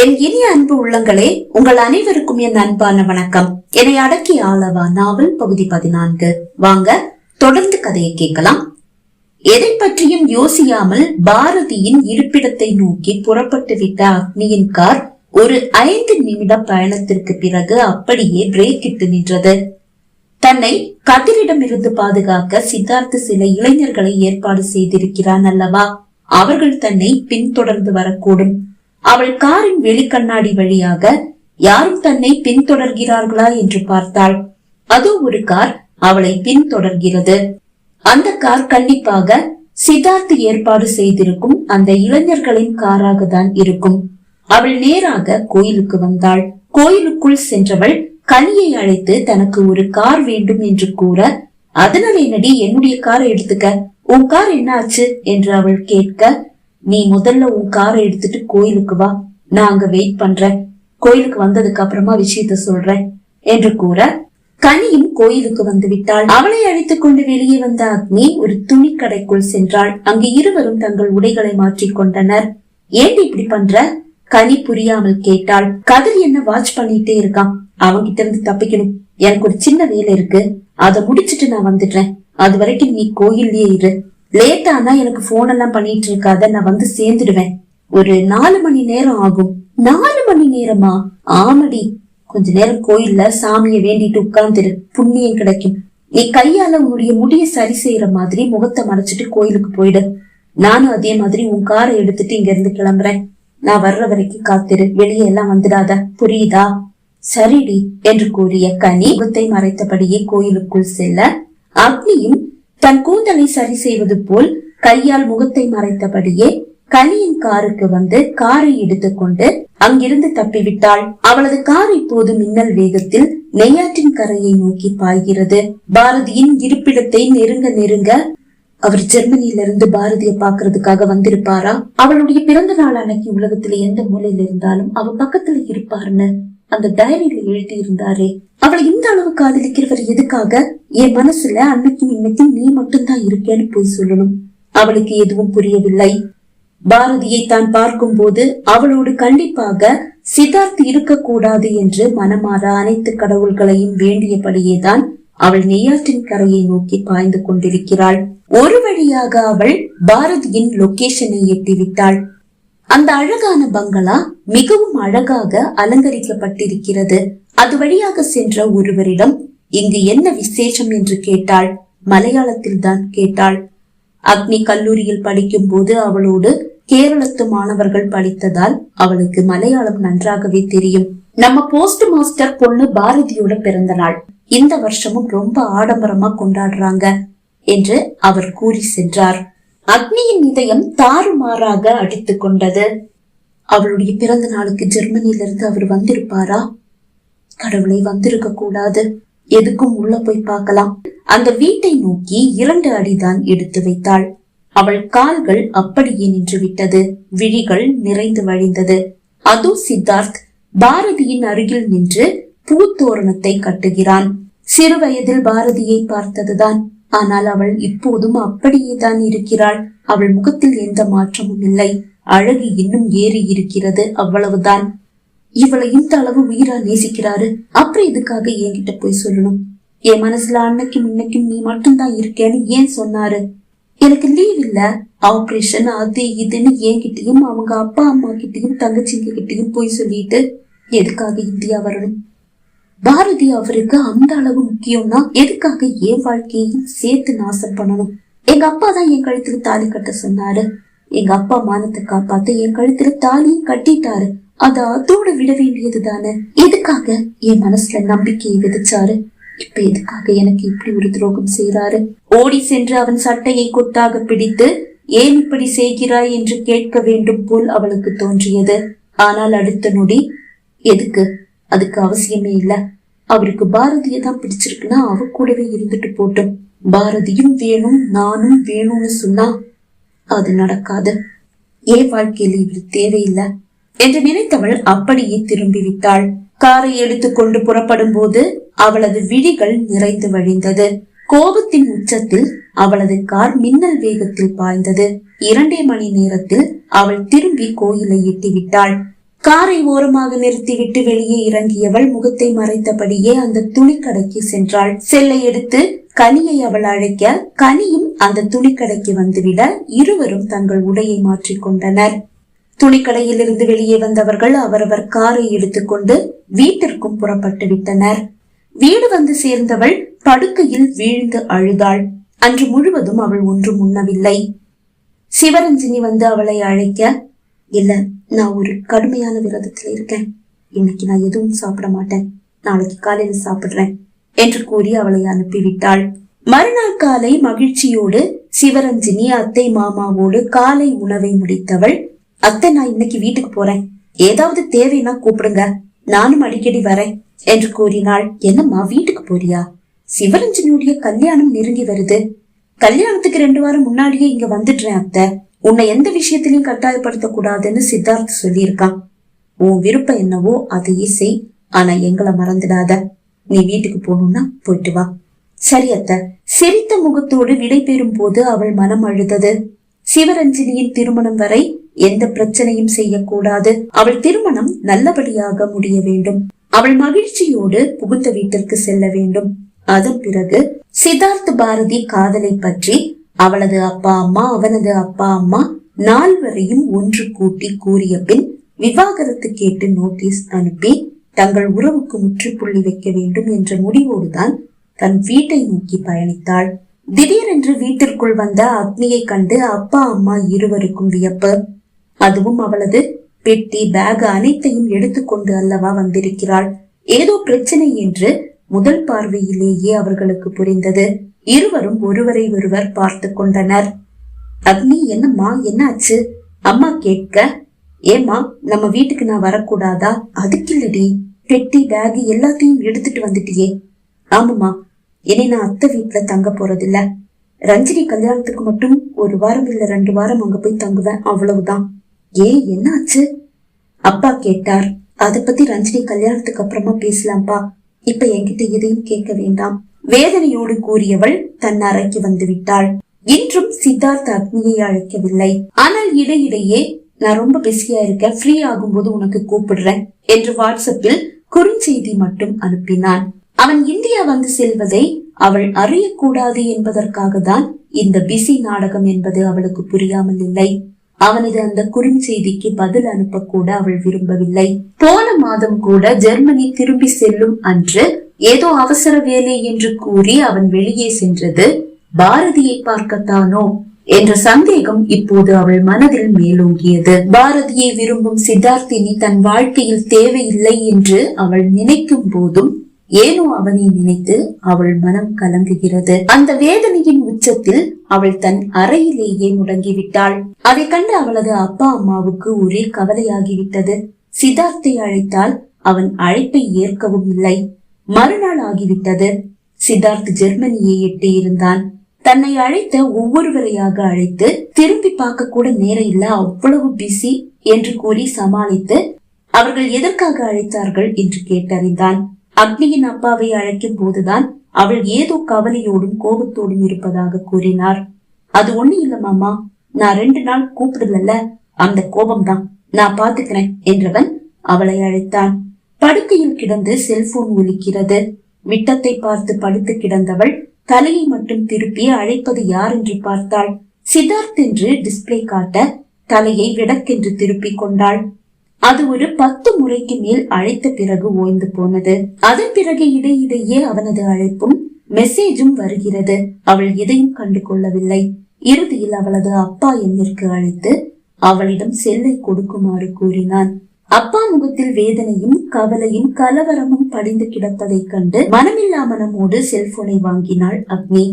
என் இனிய அன்பு உள்ளங்களே உங்கள் அனைவருக்கும் என் அன்பான வணக்கம். என்னை அடக்கி ஆளவா நாவல் பகுதி பதினான்கு. வாங்க தொடர்ந்து கதையை கேட்கலாம். எதை பற்றியும் யோசியாமல் பாரதியின் இருப்பிடத்தை நோக்கி புறப்பட்டு விட்ட அக்னியின் கார் ஒரு ஐந்து நிமிட பயணத்திற்கு பிறகு அப்படியே பிரேக் இட்டு நின்றது. தன்னை கதிரிடமிருந்து பாதுகாக்க சித்தார்த்த சில இளைஞர்களை ஏற்பாடு செய்திருக்கிறான் அல்லவா? அவர்கள் தன்னை பின்தொடர்ந்து வரக்கூடும். அவள் காரின் வெளிக்கண்ணாடி வழியாக யாரும் தன்னை பின்தொடர்கிறார்களா என்று பார்த்தாள். அதோ ஒரு கார் அவளை பின்தொடர்கிறது. அந்த கார் கண்டிப்பாக சித்தார்த் ஏற்பாடு செய்திருக்கும் அந்த இளைஞர்களின் காராக தான் இருக்கும். அவள் நேராக கோயிலுக்கு வந்தாள். கோயிலுக்குள் சென்றவள் கனியை அழைத்து தனக்கு ஒரு கார் வேண்டும் என்று கூற அதனால் என்னடி என்னுடைய காரை எடுத்துக்க. உன் கார் என்ன ஆச்சு என்று அவள் கேட்க நீ முதல்ல உன் காரை எடுத்துட்டு கோயிலுக்கு வா. நான் அங்க வெயிட் பண்றேன். கோயிலுக்கு வந்ததுக்கு அப்புறமா விஷயத்த சொல்றேன் என்று கூற கனியும் கோயிலுக்கு வந்து விட்டாள். அவளை அழைத்துக் கொண்டு வெளியே வந்த அக்னி ஒரு துணி கடைக்குள் சென்றாள். அங்கு இருவரும் தங்கள் உடைகளை மாற்றிக் கொண்டனர். ஏன் இப்படி பண்ற? கனி புரியாமல் கேட்டாள். கதிர் என்ன வாட்ச் பண்ணிட்டே இருக்கான். அவன்கிட்ட இருந்து தப்பிக்கணும். எனக்கு ஒரு சின்ன வேலை இருக்கு. அதை முடிச்சிட்டு நான் வந்துடுறேன். அது வரைக்கும் நீ கோயில்லயே இரு. லேட் ஆனா எனக்கு போன் எல்லாம் பண்ணிட்டு இருக்காத நான் வந்து சேர்ந்துடுவேன். ஒரு நாலு மணி நேரம் ஆகும். நாலு மணி நேரமா? ஆமடி. கொஞ்ச நேரம் கோயில்ல சாமிய வேண்டிட்டு உட்கார்ந்துரு. புண்ணியம் கிடைக்கும். நீ கையால உன்னுடைய முடிய சரி செய்யற மாதிரி முகத்தை மறைச்சிட்டு கோயிலுக்கு போயிடு. நானும் அதே மாதிரி உன் காரை எடுத்துட்டு இங்க இருந்து கிளம்புறேன். நான் வர்ற வரைக்கும் காத்திரு. வெளியே எல்லாம் வந்துடாத. புரியுதா? சரிடி என்று கூறிய கனி முகத்தை மறைத்தபடியே கோயிலுக்குள் செல்ல அக்னியும் தன் கூந்தலை சரி செய்வது போல் கையால் முகத்தை மறைத்தபடியே கலியின் காருக்கு வந்து காரை எடுத்துக்கொண்டு அங்கிருந்து தப்பிவிட்டாள். அவளது கார் இப்போது மின்னல் வேகத்தில் நெய்யாற்றின் கரையை நோக்கி பாய்கிறது. பாரதியின் இருப்பிடத்தை நெருங்க நெருங்க அவர் ஜெர்மனியிலிருந்து பாரதிய பாக்குறதுக்காக வந்திருப்பாரா? அவளுடைய பிறந்த நாள் அன்னைக்கு உலகத்துல எந்த மூலையில இருந்தாலும் அவ பக்கத்துல இருப்பாருன்னு அந்த டைரியில எழுதி இருந்தாரே அவளை இந்த அளவு காதலிக்கிறவர் எதுக்காக? என் மனசுல அன்னைக்கு இன்னைக்கு நீ மட்டும்தான் இருக்கேன்னு போய் சொல்லணும். அவளுக்கு எதுவும் புரியவில்லை. பாரதியை தான் பார்க்கும் போது அவளோடு கண்டிப்பாக சித்தார்த் இருக்கக்கூடாது என்று மனமாற அனைத்து கடவுள்களையும் வேண்டியபடியேதான் அவள் நெய்யாற்றின் கரையை நோக்கி பாய்ந்து கொண்டிருக்கிறாள். ஒரு வழியாக அவள் பாரதியின் லொகேஷனை எட்டிவிட்டாள். அந்த அழகான பங்களா மிகவும் அழகாக அலங்கரிக்கப்பட்டிருக்கிறது. அது வழியாக சென்ற ஒருவரிடம் இங்கு என்ன விசேஷம்? என்று கேட்டாள். மலையாளத்தில் தான் கேட்டாள். அக்னி கல்லூரியில் படிக்கும் போது அவளோடு கேரளத்து மாணவர்கள் படித்ததால் அவளுக்கு மலையாளம் நன்றாகவே தெரியும். நம்ம போஸ்ட் மாஸ்டர் பொண்ணு பாரதியோட பிறந்த நாள். இந்த வருஷமும் ரொம்ப ஆடம்பரமா கொண்டாடுறாங்க என்று அவர் கூறி சென்றார். அக்னியின் இதயம் தாறுமாறாக அடித்துக் கொண்டது. அவளுடைய பிறந்த நாளுக்கு ஜெர்மனியிலிருந்து அவர் வந்திருப்பாரா? கடவுளை வந்திருக்க கூடாது. எதுக்கும் உள்ள போய் பார்க்கலாம். அந்த வீட்டை நோக்கி இரண்டு அடிதான் எடுத்து வைத்தாள். அவள் கால்கள் அப்படியே நின்று விட்டது. விழிகள் நிறைந்து வழிந்தது. அது சித்தார்த் பாரதியின் அருகில் நின்று பூத்தோரணத்தை கட்டுகிறான். சிறு வயதில் பாரதியை பார்த்ததுதான். ஆனால் அவள் இப்போதும் அப்படியே தான் இருக்கிறாள். அவள் முகத்தில் எந்த மாற்றமும் இல்லை. அழகு இன்னும் ஏறி இருக்கிறது அவ்வளவுதான். இவளை இந்த அளவு உயிரா நேசிக்கிறாரு? அப்புறம் இதுக்காக என்கிட்ட போய் சொல்லணும்? என் மனசுல அன்னைக்கும் இன்னைக்கும் நீ மட்டும்தான் இருக்கேன்னு ஏன் சொன்னாரு? எனக்கு லீவ் இல்ல. ஆபரேஷன் அது இதுன்னு என்கிட்டயும் அவங்க அப்பா அம்மா கிட்டயும் தங்கச்சிங்க கிட்டயும் போய் சொல்லிட்டு எதுக்காக இந்தியா வரணும்? பாரதி அவருக்கு அந்த அளவு முக்கியம்னா எதுக்காக என் வாழ்க்கையையும் சேர்த்து நாசம் பண்ணணும்? எங்க அப்பா தான் என் கழுத்துக்கு தாலி கட்ட சொன்னாரு. எங்க அப்பா மானத்தை காப்பாத்து என் கழுத்துல தாலியும் கட்டிட்டாரு. அத அதோட விட வேண்டியது தானே. எதுக்காக என் மனசுல நம்பிக்கையை விதைச்சாரு? இப்ப எதுக்காக எனக்கு இப்படி ஒரு துரோகம் செய்யறாரு ஓடி சென்று அவன் சட்டையை கொத்தாக பிடித்து ஏன் இப்படி செய்கிறாய் என்று கேட்க வேண்டும் போல் அவளுக்கு தோன்றியது. ஆனால் அடுத்த நொடி எதுக்கு? அதுக்கு அவசியமே இல்ல. அவருக்கு பாரதியை தான் பிடிச்சிருக்குன்னா அவ கூடவே இருந்துட்டு போட்டும். பாரதியும் வேணும் நானும் வேணும்னு சொன்னா அது நடக்காது. ஏன் வாழ்க்கையில இவர் தேவையில்லை. என்று நினைத்தவள் அப்படியே திரும்பி விட்டாள் காரை எடுத்துக்கொண்டு புறப்படும் போது அவளது விழிகள் நிறைந்து வழிந்தது. கோபத்தின் உச்சத்தில் அவளது கார் மின்னல் வேகத்தில் பாய்ந்தது. இரண்டே மணி நேரத்தில் அவள் திரும்பி கோயிலை எட்டிவிட்டாள். காரை ஓரமாக நிறுத்திவிட்டு வெளியே இறங்கியவள் முகத்தை மறைத்தபடியே அந்த துணிக்கடைக்கு சென்றாள். செல்லை எடுத்து கனியை அவள் அழைக்க கனியும் அந்த துணிக்கடைக்கு வந்துவிட இருவரும் தங்கள் உடையை மாற்றிக் கொண்டனர். துணிக்கடையில் இருந்து வெளியே வந்தவர்கள் அவரவர் காரை எடுத்துக்கொண்டு வீட்டிற்கும் புறப்பட்டு விட்டனர். வீடு வந்து சேர்ந்தவள் படுக்கையில் வீழ்ந்து அழுதாள். அன்று முழுவதும் அவள் ஒன்றும் உண்ணவில்லை. சிவரஞ்சினி வந்து அவளை அழைக்க இல்ல நான் ஒரு கடுமையான விரதத்துல இருக்கேன். இன்னைக்கு நான் எதுவும் சாப்பிட மாட்டேன். நாளைக்கு காலையில சாப்பிடுறேன் என்று கூறி அவளை அனுப்பிவிட்டாள். மறுநாள் காலை மகிழ்ச்சியோடு சிவரஞ்சினி அத்தை மாமாவோடு காலை உணவை முடித்தவள் அத்தை நான் இன்னைக்கு வீட்டுக்கு போறேன். ஏதாவது தேவைன்னா கூப்பிடுங்க. நானும் அடிக்கடி வரேன் என்று கூறினாள். என்னம்மா வீட்டுக்கு போறியா? சிவரஞ்சனியுடைய கல்யாணம் நெருங்கி வருது. கல்யாணத்துக்கு ரெண்டு வாரம் முன்னாடியே இங்க வந்துடுறேன் அத்தை. உன்னை எந்த விஷயத்திலையும் கட்டாயப்படுத்த கூடாதுன்னு சித்தார்த் சொல்லியிருக்கான் உன் விருப்பம் என்னவோ அதையே செய். ஆனா எங்களை மறந்துடாத. நீ வீட்டுக்கு போகணும்னா போயிட்டு வா. சரி அத்த. சிரித்த முகத்தோடு விடை பெறும் போது அவள் மனம் அழுதது. சிவரஞ்சனியின் திருமணம் வரை எந்த பிரச்சனையும் செய்யக்கூடாது. அவள் திருமணம் நல்லபடியாக முடிய வேண்டும். அவள் மகிழ்ச்சியோடு புகுந்த வீட்டிற்கு செல்ல வேண்டும். அதன் பிறகு சித்தார்த் பாரதி காதலை பற்றி அவளது அப்பா அம்மா அவனது அப்பா அம்மா நால்வரையும் ஒன்று கூட்டி கூறிய பின் விவாகரத்து கேட்டு நோட்டீஸ் அனுப்பி தங்கள் உறவுக்கு முற்றுப்புள்ளி வைக்க வேண்டும் என்ற முடிவோடுதான் தன் வீட்டை நோக்கி பயணித்தாள். திடீரென்று வீட்டிற்குள் வந்த அக்னியை கண்டு அப்பா அம்மா இருவருக்கும் வியப்பு. அதுவும் அவளது பெட்டி பேக் அனைத்தையும் எடுத்துக்கொண்டு அல்லவா வந்திருக்கிறாள். ஏதோ பிரச்சனை என்று முதல் பார்வையிலேயே அவர்களுக்கு புரிந்தது. இருவரும் ஒருவரை ஒருவர் பார்த்து கொண்டனர். அக்னி என்னம்மா என்னாச்சு? அம்மா கேட்க ஏமா நம்ம வீட்டுக்கு நான் வரக்கூடாதா? அதுக்கு இல்லடி பெட்டி பேக் எல்லாத்தையும் எடுத்துட்டு வந்துட்டியே. ஆமாமா இனி நான் அத்தை வீட்டுல தங்க போறதில்ல. ரஞ்சினி கல்யாணத்துக்கு மட்டும் ஒரு வாரம் இல்ல ரெண்டு வாரம் அங்க போய் தங்குவேன் அவ்வளவுதான். ஏன் என்னாச்சு? அப்பா கேட்டார். அதை பத்தி ரஞ்சினி கல்யாணத்துக்கு அப்புறமா பேசலாம்ப்பா. இப்ப என்கிட்ட எதையும் கேட்க வேண்டாம். வேதனையோடு கூறியவள் தன் அறைக்கு வந்து விட்டாள் இன்றும் சித்தார்த் அக்னியை அழைக்கவில்லை. ஆனால் இடையிடையே நான் ரொம்ப பிஸியா இருக்க ஃப்ரீ ஆகும்போது உனக்கு கூப்பிடுறேன் என்று வாட்ஸ்அப்பில் குறுஞ்செய்தி மட்டும் அனுப்பினான். அவன் இந்தியா வந்து செல்வதை அவள் அறியக்கூடாது என்பதற்காக தான் இந்த பிஸி நாடகம் என்பது அவளுக்கு புரியாமல் இல்லை. அவனது அந்த குறுஞ்செய்திக்கு பதில் அனுப்ப கூட அவள் விரும்பவில்லை. போன மாதம் கூட ஜெர்மனி திரும்பி செல்லும் அன்று ஏதோ அவசர வேலை என்று கூறி அவன் வெளியே சென்றது. பாரதியை பார்க்கத்தானோ? என்ற சந்தேகம் இப்போது அவள் மனதில் மேலோங்கியது. பாரதியை விரும்பும் சித்தார்த்தினி தன் வாழ்க்கையில் தேவையில்லை என்று அவள் நினைக்கும் போதும் ஏனோ அவனை நினைத்து அவள் மனம் கலங்குகிறது. அந்த வேதனையின் உச்சத்தில் அவள் தன் அறையிலேயே முடங்கிவிட்டாள். அதை கண்டு அவளது அப்பா அம்மாவுக்கு ஒரே கவலையாகிவிட்டது. சித்தார்த்தை அழைத்தால் அவன் அழைப்பை ஏற்கவும் இல்லை. மறுநாள் ஆகிவிட்டது சித்தார்த் ஜெர்மனியை எட்டி இருந்தான் தன்னை அழைத்த ஒவ்வொருவரையாக அழைத்து திரும்பி பார்க்க கூட நேரம் இல்ல அவ்வளவு பிஸி என்று கூறி சமாளித்து அவர்கள் எதற்காக அழைத்தார்கள் என்று கேட்டறிந்தான். அக்னியின் அப்பாவை அழைக்கும் போதுதான் அவள் ஏதோ கவலையோடும் கோபத்தோடும் இருப்பதாக கூறினார். அது ஒண்ணு இல்ல மாமா நான் ரெண்டு நாள் கூப்பிடுதல்ல அந்த கோபம்தான். நான் பாத்துக்கிறேன் என்றவன் அவளை அழைத்தான். படுக்கையில் கிடந்து செல்போன் ஒலிக்கிறது. விட்டத்தை பார்த்து படுத்து கிடந்தவள் தலையை மட்டும் திருப்பி அழைப்பது யார் என்று பார்த்தாள். சித்தார்த் என்று டிஸ்பிளே காட்ட தலையை விடக்கென்று திருப்பிக் கொண்டாள். அது ஒரு பத்து முறைக்கு மேல் அழைத்த பிறகு ஓய்ந்து போனது. அதன் பிறகு இடையிடையே அவனது அழைப்பும் மெசேஜும் வருகிறது. அவள் எதையும் கண்டு கொள்ளவில்லை இறுதியில் அவளது அப்பா எண்ணிற்கு அழைத்து அவளிடம் செல்லை கொடுக்குமாறு கூறினான். அப்பா முகத்தில் வேதனையும் கவலையும் கலவரமும் படிந்து கிடப்பதைக் கண்டு மனமில்லா மனமோடு செல்போனை வாங்கினாள் அக்னி.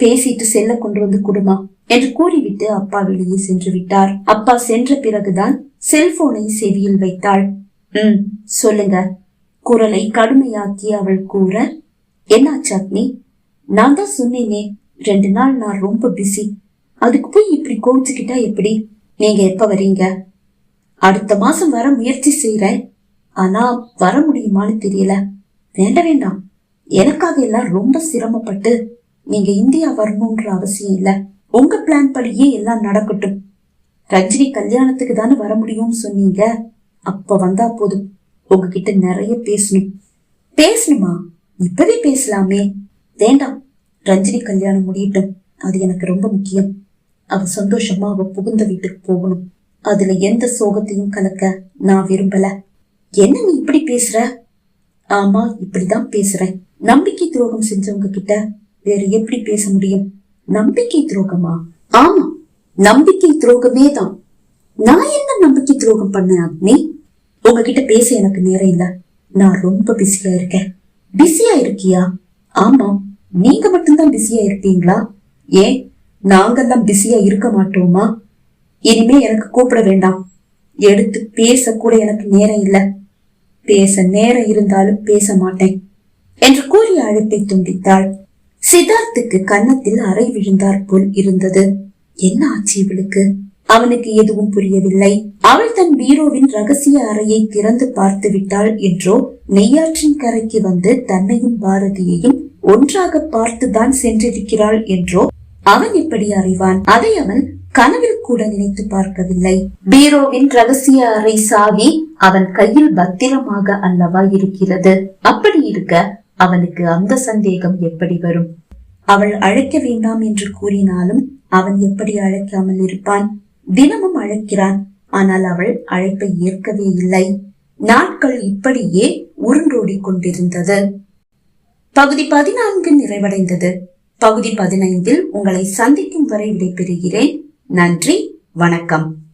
பேசிட்டு செல்ல கொண்டு வந்து குடுமா என்று கூறிவிட்டு அப்பா வெளியே சென்று விட்டார். அப்பா சென்ற பிறகுதான் செல்போனை செவியில் வைத்தாள். ம் சொல்லுங்க. குரலை கடுமையாக்கி அவள் கூற என்னாச்சு அக்னி? நான் தான் சொன்னேனே ரெண்டு நாள் நான் ரொம்ப பிஸி அதுக்கு போய் இப்படி கோவிச்சுக்கிட்டா எப்படி? நீங்க எப்ப வரீங்க? அடுத்த மாசம் வர முயற்சி செய்யறேன் ஆனா வர முடியுமான்னு தெரியல. வேண்ட வேண்டாம். எனக்காக எல்லாம் ரொம்ப சிரமப்பட்டு நீங்க இந்தியா வரணும்ன்ற அவசியம் இல்ல. உங்க பிளான் படியே எல்லாம் நடக்கட்டும். ரஜினி கல்யாணத்துக்கு தானே வர முடியும்னு சொன்னீங்க. அப்ப வந்தா போதும். உங்ககிட்ட நிறைய பேசணும். பேசணுமா? இப்பவே பேசலாமே. வேண்டாம். ரஞ்சினி கல்யாணம் முடியட்டும். அது எனக்கு ரொம்ப முக்கியம். அவ சந்தோஷமா அவ புகுந்த வீட்டுக்கு போகணும். அதுல எந்த சோகத்தையும் கலக்க நான் விரும்பல. என்ன நீ இப்படி பேசுற? ஆமா இப்படிதான் பேசுறேன். நம்பிக்கை துரோகம் செஞ்சவங்க கிட்ட வேற எப்படி பேச முடியும்? நம்பிக்கை துரோகமா? ஆமா நம்பிக்கை துரோகமே தான். நான் என்ன நம்பிக்கை துரோகம் பண்ணேன் அக்னி? உங்ககிட்ட பேச எனக்கு நேரம் இல்ல. நான் ரொம்ப பிஸியா இருக்கேன். பிஸியா இருக்கியா? ஆமா நீங்க மட்டும்தான் பிஸியா இருப்பீங்களா? ஏன் நாங்கெல்லாம் பிஸியா இருக்க மாட்டோமா? இனிமே எனக்கு கூப்பிட வேண்டாம். எடுத்து பேசக்கூட எனக்கு நேரம் இல்லை. பேச நேரம் இருந்தாலும் பேச மாட்டேன். என்று கூறி அழைப்பை துண்டித்தாள். சித்தார்த்துக்கு கன்னத்தில் அறை விழுந்தாற் போல் இருந்தது. என்ன ஆச்சு இவளுக்கு? அவனுக்கு எதுவும் புரியவில்லை. அவள் தன் பீரோவின் ரகசிய அறையை திறந்து பார்த்து விட்டாள் என்றோ நெய்யாற்றின் கரைக்கு வந்து தன்னையும் பாரதியையும் ஒன்றாக பார்த்துதான் சென்றிருக்கிறாள் என்றோ அவன் எப்படி அறிவான். அதை அவன் கனவில் கூட நினைத்து பார்க்கவில்லை. பீரோவின் ரகசிய அறை சாவி அவன் கையில் பத்திரமாக அல்லவா இருக்கிறது. அப்படி இருக்க அவனுக்கு அந்த சந்தேகம் எப்படி வரும்? அவள் அழைக்க வேண்டாம் என்று கூறினாலும் அவன் எப்படி அழைக்காமல் இருப்பான்? தினமும் அழைக்கிறான் ஆனால் அவள் அழைப்பை ஏற்கவே இல்லை. நாட்கள் இப்படியே உருண்டோடிக் கொண்டிருந்தது. பகுதி பதினான்கு நிறைவடைந்தது. பகுதி பதினைந்தில் உங்களை சந்திக்கும் வரை விடைபெறுகிறேன். நன்றி வணக்கம்.